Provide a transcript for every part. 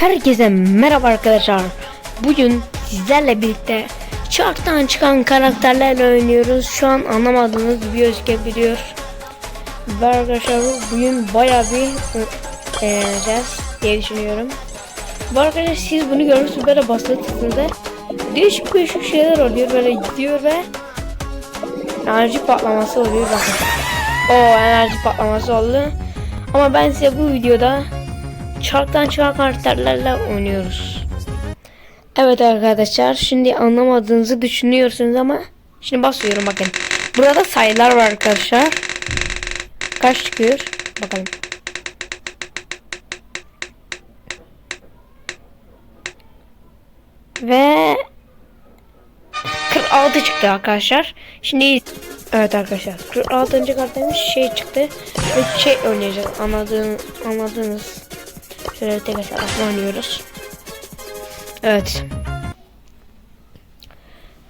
Herkese merhaba arkadaşlar. Bugün sizlerle birlikte çarktan çıkan karakterlerle oynuyoruz. Şu an anlamadığınız bir gözükebiliyor. Ve arkadaşlar bugün baya bir e, eğleneceğiz diye düşünüyorum. Bu arkadaşlar siz bunu görürsünüz böyle basitliğinde değişik değişik şeyler oluyor böyle gidiyor ve enerji patlaması oluyor bakın. O enerji patlaması oldu. Ama ben size bu videoda çarktan çıkan karakterlerle oynuyoruz. Evet arkadaşlar şimdi anlamadığınızı düşünüyorsunuz ama şimdi basıyorum bakın. Burada sayılar var arkadaşlar. Kaç çıkıyor? Bakalım. Ve 46 çıktı arkadaşlar. Şimdi evet arkadaşlar 46. kartımız şey çıktı. Ve şey oynayacağız. Anladığınız, anladığınız. Şöyle tek hesaplaşma oynuyoruz. Evet.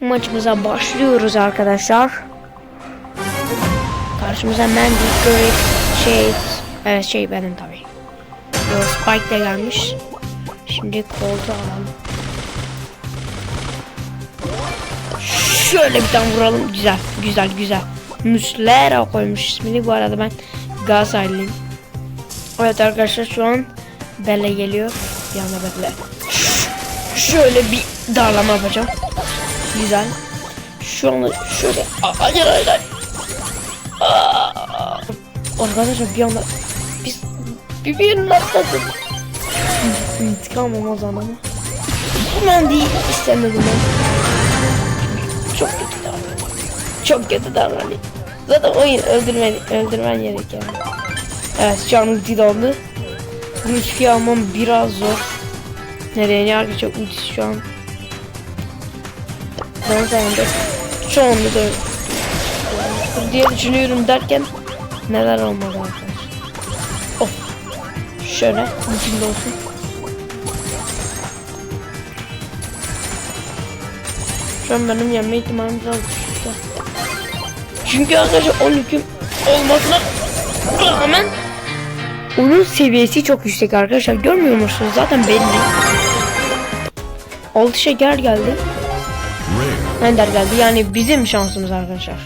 Maçımıza başlıyoruz arkadaşlar. Karşımıza Mandy, Great, Shade. Evet şey benim tabi. Spike de gelmiş. Şimdi koltuğu alalım. Şöyle bir tane vuralım. Güzel, güzel, güzel. Muslera koymuş ismini. Bu arada ben Galatasaraylıyım. Evet arkadaşlar şu an Belle geliyor. Bir anda Belle. Şöyle bir darlama yapacağım. Güzel. Şu anda şöyle. Hayır hayır hayır. Aa! Arkadaşlar bir anda biz bir birini atladık. İntikam olmaz ama. Ben değil istemedim ben. Çok kötü davranıyor. Çok kötü davranıyor. Zaten oyun öldürmen, öldürmen gerek yani. Evet şu an ulti oldu. Ultiyi almam biraz zor. Nereye ne arkadaşlar ultisi şu an. Ben sayende şu anda da diye düşünüyorum derken neler olmadı arkadaşlar. Of. Şöyle ultimde olsun. Şu an benim yenme ihtimalim biraz düşükte. Çünkü arkadaşlar 12 olmasına rağmen onun seviyesi çok yüksek arkadaşlar. Görmüyor musunuz? Zaten belli. 6 şeker geldi. Ender geldi. Yani bizim şansımız arkadaşlar.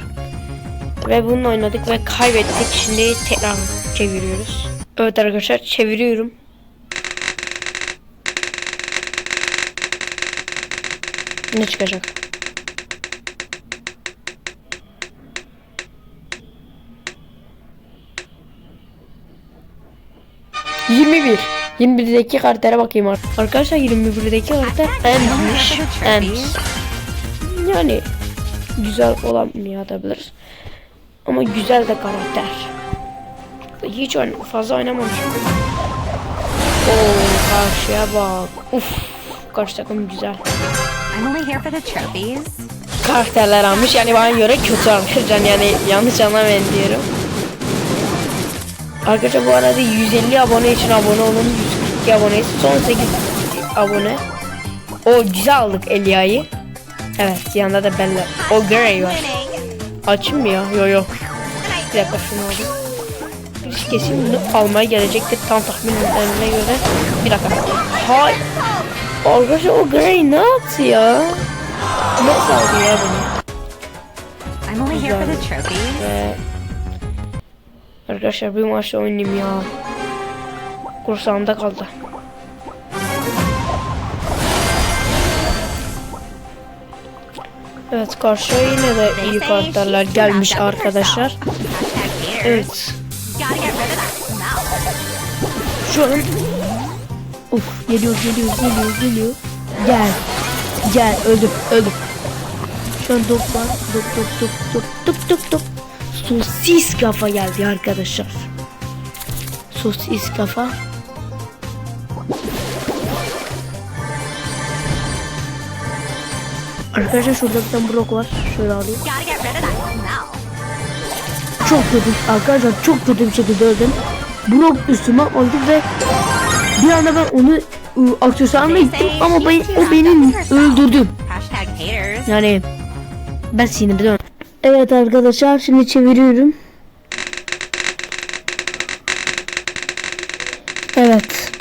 Ve bununla oynadık ve kaybettik. Şimdi tekrar çeviriyoruz. Evet arkadaşlar çeviriyorum. Ne çıkacak? Yirmi bir. 21'deki karaktere bakayım artık. Arkadaşlar 21'deki karakter End'miş. End. Yani güzel atabiliriz. Ama güzel de karakter. Hiç oyn fazla oynamamışım. Oo karşıya bak. Uf. Karşı takım güzel. Karakterler almış yani bana göre kötü almış. Yani yanlış anlamayın diyorum. Arkadaşlar bu arada 150 abone için abone olun. 142 aboneyiz. Son 8 abone. O güzel aldık Elia'yı. Evet yanında da Bella. O Grey var. Winning. Açılmıyor. Yo yo. Bir dakika şunu alayım. Birisi kesin bunu almaya gelecektir tam tahminlerine göre. Bir dakika. Hay. Arkadaşlar o Grey ne yaptı ya? Nasıl aldı ya bunu? I'm only here for the trophies. Arkadaşlar bir maç oynayayım ya. Kursağımda kaldı. Evet karşıya yine de iyi karakterler gelmiş arkadaşlar. Evet. Şu an Uf geliyor geliyor geliyor geliyor. Gel. Gel öldüm öldüm. Şu an dop var. Dop dop dop dop dop dop dop. Sosis kafa geldi arkadaşlar. Sosis kafa. Arkadaşlar şurada bir tane blok var. Şöyle alayım. Çok kötü arkadaşlar çok kötü bir şekilde öldüm. Blok üstüme aldı ve bir anda ben onu ıı, gittim ama ben, o beni öldürdü. Yani ben sinirden. Evet arkadaşlar şimdi çeviriyorum. Evet.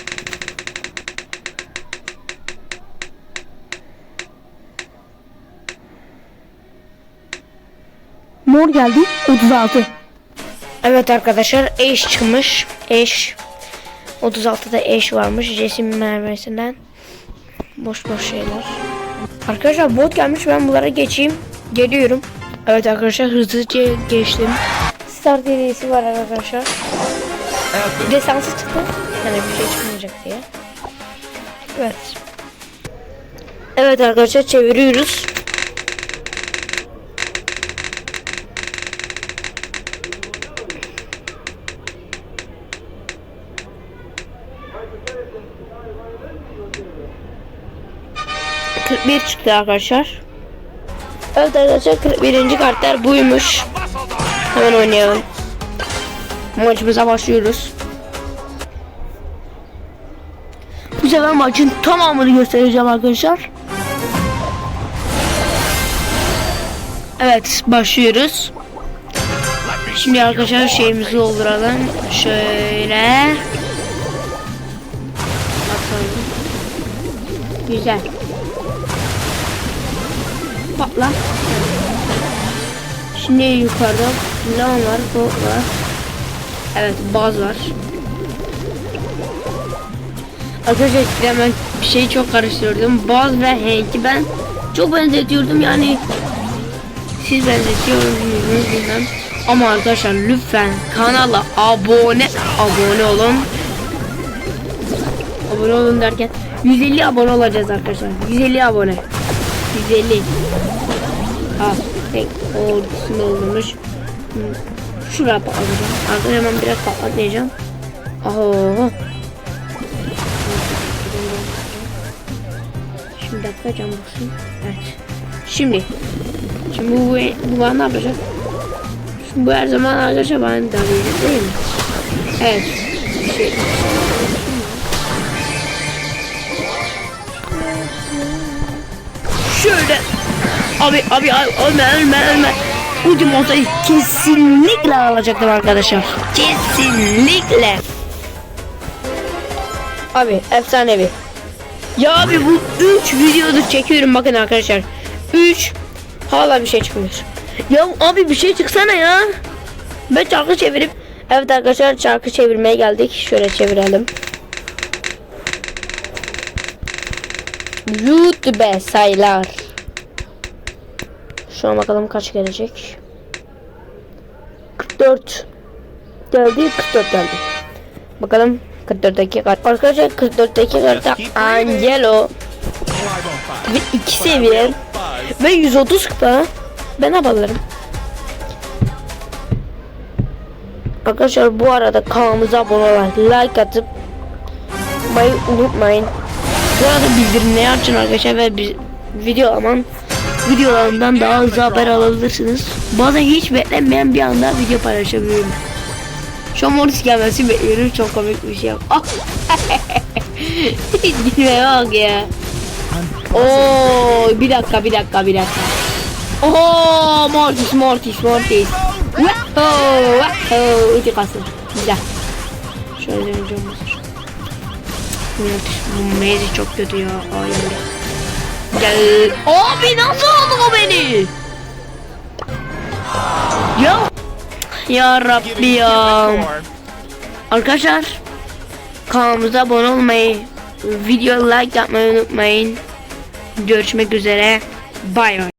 Mor geldi 36. Evet arkadaşlar eş çıkmış. Eş 36'da eş varmış resim mermisinden. Boş boş şeyler. Arkadaşlar bot gelmiş ben bunlara geçeyim. Geliyorum. Evet arkadaşlar hızlıca geçtim. Start hediyesi var arkadaşlar. Desansı çıktı. Yani bir şey çıkmayacak diye. Evet. Evet arkadaşlar çeviriyoruz. bir çıktı arkadaşlar. Evet arkadaşlar 41. karakter buymuş. Hemen oynayalım. Maçımıza başlıyoruz. Bu sefer maçın tamamını göstereceğim arkadaşlar. Evet başlıyoruz. Şimdi arkadaşlar şeyimizi dolduralım. Şöyle. Bakalım. Güzel. Patla. Şimdi yukarıda ne var? Bu var. Evet baz var. Arkadaşlar eskiden ben bir şeyi çok karıştırıyordum. Baz ve Hank'i ben çok benzetiyordum yani. Siz benzetiyorsunuz bilmem. Ama arkadaşlar lütfen kanala abone abone olun. Abone olun derken 150 abone olacağız arkadaşlar. 150 abone. 150. Ha, tek ordusunu doldurmuş. Hmm, Şuraya patlatacağım. Arkadaşlar hemen biraz patlatmayacağım. Aha. Şimdi dakika cam basın. Evet. Şimdi. Şimdi bu, bu bana ne yapacak? Şimdi bu her zaman arkadaşlar bana darayacak değil mi? Evet. Şey. Şöyle. Abi abi abi ölme ölme ölme. Ucum olsaydı kesinlikle alacaktım arkadaşlar. Kesinlikle. Abi efsanevi. Ya abi bu 3 videodur çekiyorum bakın arkadaşlar. 3 hala bir şey çıkmıyor. Ya abi bir şey çıksana ya. Ben çarkı çevirip Evet arkadaşlar çarkı çevirmeye geldik. Şöyle çevirelim. YouTube sayılar. Şu an bakalım kaç gelecek. 44 geldi 44 geldi. Bakalım 44'teki kart. Arkadaşlar 44'teki kartta Angelo ve 2 seviye ve 130 kupa. Ben alırım. Arkadaşlar bu arada kanalımıza abone olarak like atıp unutmayın. Bu arada bildirimleri açın arkadaşlar ve biz video aman videolarımdan daha hızlı haber alabilirsiniz. Bazen hiç beklenmeyen bir anda video paylaşabiliyorum. Şu an Morris gelmesi bekliyorum. Çok komik bir şey. Ah! Gülmeye bak ya. Oo, bir dakika bir dakika bir dakika. Oo, Mortis Mortis Mortis. Wow, ucu kasır. Güzel. Şöyle döneceğim Mortis, bu mezi çok kötü ya. Ay, ay. Gel. Abi nasıl oldu o beni? Ya. Ya Rabbi ya. Arkadaşlar kanalımıza abone olmayı, video like yapmayı unutmayın. Görüşmek üzere. Bay bay.